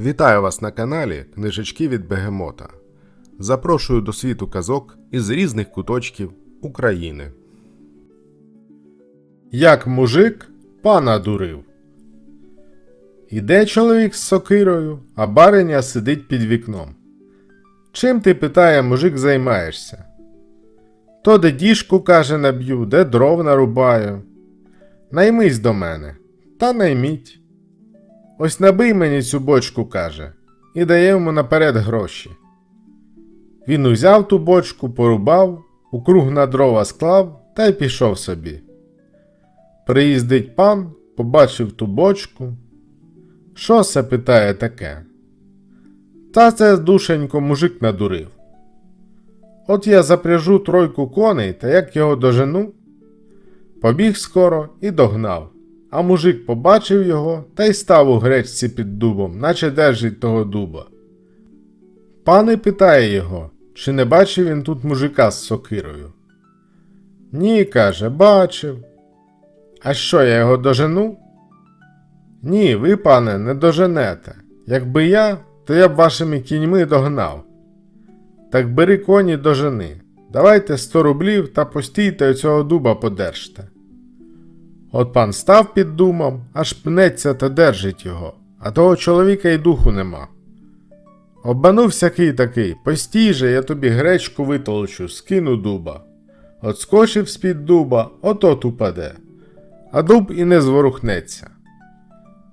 Вітаю вас на каналі Книжечки від Бегемота. Запрошую до світу казок із різних куточків України. Як мужик пана дурив. Іде чоловік з сокирою, а бариня сидить під вікном. Чим ти, питає, мужик, займаєшся? То де діжку, каже, наб'ю, де дров нарубаю. Наймись до мене, та найміть. Ось набий мені цю бочку, каже, і дає йому наперед гроші. Він узяв ту бочку, порубав, у круг на дрова склав та й пішов собі. Приїздить пан, побачив ту бочку. Що це питає таке? Та це душенько мужик надурив. От я запряжу тройку коней та як його дожену. Побіг скоро і догнав. А мужик побачив його та й став у гречці під дубом, наче держить того дуба. Пан питає його, чи не бачив він тут мужика з сокирою. Ні, каже, бачив. А що, я його дожену? Ні, ви, пане, не доженете. Якби я, то я б вашими кіньми догнав. Так бери коні дожени. Давайте сто рублів та постійте оцього дуба подержте. От пан став під думом, аж пнеться та держить його, а того чоловіка й духу нема. Обманув всякий такий, постій же, я тобі гречку витолчу, скину дуба. Отскочив з-під дуба, от упаде, а дуб і не зворухнеться.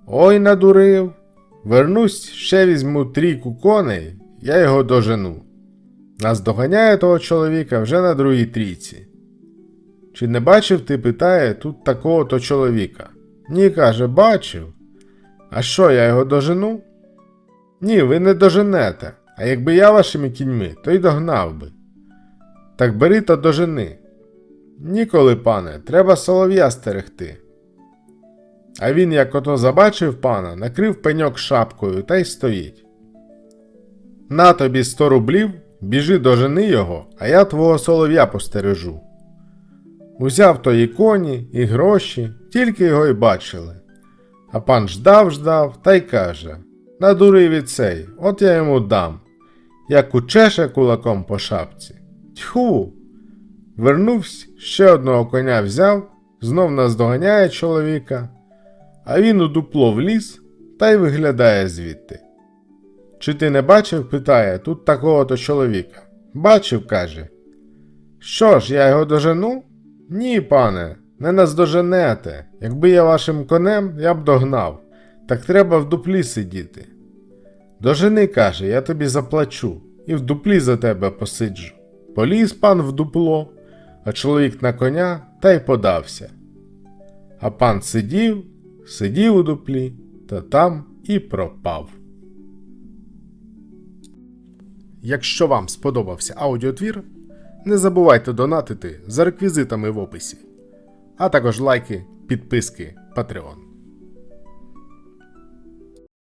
Ой, надурив. Вернусь, ще візьму трійку коней, я його дожену. Нас доганяє того чоловіка вже на другій трійці. Чи не бачив ти, питає, тут такого то чоловіка? Ні, каже, бачив. А що, я його дожену? Ні, ви не доженете, а якби я вашими кіньми, то й догнав би. Так бери та дожени. Ніколи, пане, треба солов'я стерегти. А він, як ото забачив пана, накрив пеньок шапкою та й стоїть. На тобі сто рублів, біжи дожени його, а я твого солов'я постережу. Узяв то і коні, і гроші, тільки його й бачили. А пан ждав, ждав та й каже Надурив і цей, от я йому дам, як учеше кулаком по шапці. Тьху. Вернувся, ще одного коня взяв, знов наздоганяє чоловіка, а він у дупло вліз та й виглядає звідти. Чи ти не бачив, питає, тут такого то чоловіка. Бачив, каже. Що ж, я його дожену? Ні, пане, не наздоженете. Якби я вашим конем, я б догнав. Так треба в дуплі сидіти. Дожени, каже, я тобі заплачу, і в дуплі за тебе посиджу. Поліз пан в дупло, а чоловік на коня та й подався. А пан сидів, сидів у дуплі, та там і пропав. Якщо вам сподобався аудіотвір, не забувайте донатити за реквізитами в описі, а також лайки, підписки, Patreon.